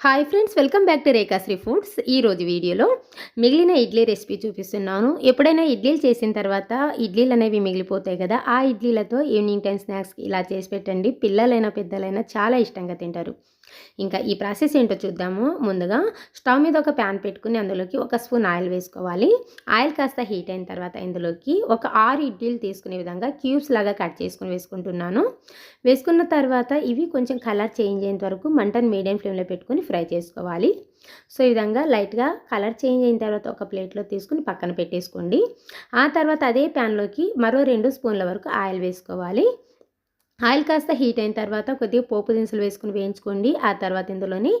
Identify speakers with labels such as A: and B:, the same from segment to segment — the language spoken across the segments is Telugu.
A: Hi friends welcome back to Rekhashri foods ఈరోజు వీడియోలో మిగిలిన ఇడ్లీ రెసిపీ చూపిస్తున్నాను. ఎప్పుడైనా ఇడ్లీలు చేసిన తర్వాత ఇడ్లీలు అనేవి మిగిలిపోతాయి కదా ఆ ఇడ్లీలతో ఈవినింగ్ టైం స్నాక్స్కి ఇలా చేసి పెట్టండి. పిల్లలైనా పెద్దలైనా చాలా ఇష్టంగా తింటారు. ఇంకా ఈ ప్రాసెస్ ఏంటో చూద్దాము. ముందుగా స్టవ్ మీద ఒక ప్యాన్ పెట్టుకుని అందులోకి ఒక స్పూన్ ఆయిల్ వేసుకోవాలి. ఆయిల్ కాస్త హీట్ అయిన తర్వాత ఇందులోకి ఒక ఆరు ఇడ్లీలు తీసుకునే విధంగా క్యూబ్స్ లాగా కట్ చేసుకుని వేసుకుంటున్నాను. వేసుకున్న తర్వాత ఇవి కొంచెం కలర్ చేంజ్ అయ్యేంత వరకు మంటను మీడియం ఫ్లేమ్లో పెట్టుకుని ఫ్రై చేసుకోవాలి. సో ఈ విధంగా లైట్గా కలర్ చేంజ్ అయిన తర్వాత ఒక ప్లేట్లో తీసుకుని పక్కన పెట్టేసుకోండి. ఆ తర్వాత అదే ప్యాన్లోకి మరో రెండు స్పూన్ల వరకు ఆయిల్ వేసుకోవాలి. ఆయిల్ కాస్త హీట్ అయిన తర్వాత కొద్దిగా పోపు దినుసులు వేసుకుని వేయించుకోండి. ఆ తర్వాత ఇందులోని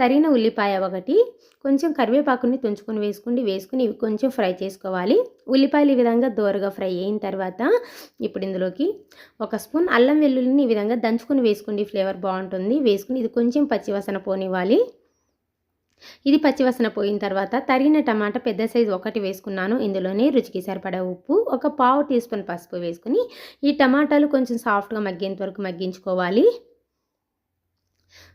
A: తరిగిన ఉల్లిపాయ ఒకటి కొంచెం కరివేపాకుని తుంచుకొని వేసుకుని వేసుకుని ఇవి కొంచెం ఫ్రై చేసుకోవాలి. ఉల్లిపాయలు ఈ విధంగా దోరగా ఫ్రై అయిన తర్వాత ఇప్పుడు ఇందులోకి ఒక స్పూన్ అల్లం వెల్లుల్లిని ఈ విధంగా దంచుకొని వేసుకోండి. ఫ్లేవర్ బాగుంటుంది. వేసుకుని ఇది కొంచెం పచ్చివాసన పోనివ్వాలి. ఇది పచ్చివసన పోయిన తర్వాత తరిగిన టమాటా పెద్ద సైజు ఒకటి వేసుకున్నాను. ఇందులోనే రుచికి సరిపడా ఉప్పు ఒక పావు టీ స్పూన్ పసుపు వేసుకుని ఈ టమాటాలు కొంచెం సాఫ్ట్గా మగ్గేంత వరకు మగ్గించుకోవాలి.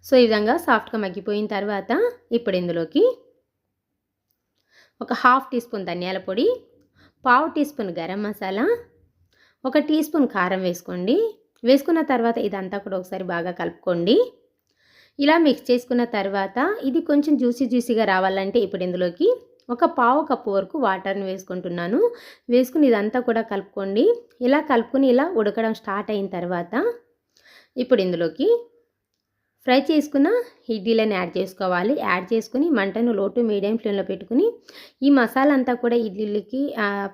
A: సో ఈ విధంగా సాఫ్ట్గా మగ్గిపోయిన తర్వాత ఇప్పుడు ఇందులోకి ఒక హాఫ్ టీ స్పూన్ ధనియాల పొడి పావు టీ స్పూన్ గరం మసాలా ఒక టీ స్పూన్ కారం వేసుకోండి. వేసుకున్న తర్వాత ఇదంతా కూడా ఒకసారి బాగా కలుపుకోండి. ఇలా మిక్స్ చేసుకున్న తర్వాత ఇది కొంచెం జ్యూసీ జ్యూసీగా రావాలంటే ఇప్పుడు ఇందులోకి ఒక పావు కప్పు వరకు వాటర్ని వేసుకుంటున్నాను. వేసుకుని ఇదంతా కూడా కలుపుకోండి. ఇలా కలుపుకొని ఇలా ఉడకడం స్టార్ట్ అయిన తర్వాత ఇప్పుడు ఇందులోకి ఫ్రై చేసుకున్న ఇడ్లీలను యాడ్ చేసుకోవాలి. యాడ్ చేసుకుని మంటను లోటు మీడియం ఫ్లేమ్లో పెట్టుకుని ఈ మసాలా అంతా కూడా ఇడ్లీలకి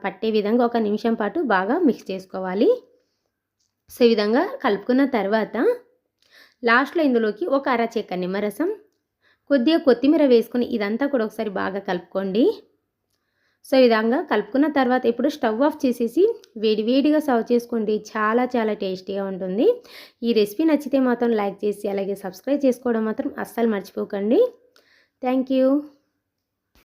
A: పట్టే విధంగా ఒక నిమిషం పాటు బాగా మిక్స్ చేసుకోవాలి. సో ఈ విధంగా కలుపుకున్న తర్వాత లాస్ట్లో ఇందులోకి ఒక అరచేక నిమ్మరసం కొద్దిగా కొత్తిమీర వేసుకుని ఇదంతా కూడా ఒకసారి బాగా కలుపుకోండి. సో ఈ విధంగా కలుపుకున్న తర్వాత ఇప్పుడు స్టవ్ ఆఫ్ చేసేసి వేడివేడిగా సర్వ్ చేసుకోండి. చాలా చాలా టేస్టీగా ఉంటుంది. ఈ రెసిపీ నచ్చితే మాత్రం లైక్ చేసి అలాగే సబ్స్క్రైబ్ చేసుకోవడం మాత్రం అస్సలు మర్చిపోకండి. Thank you.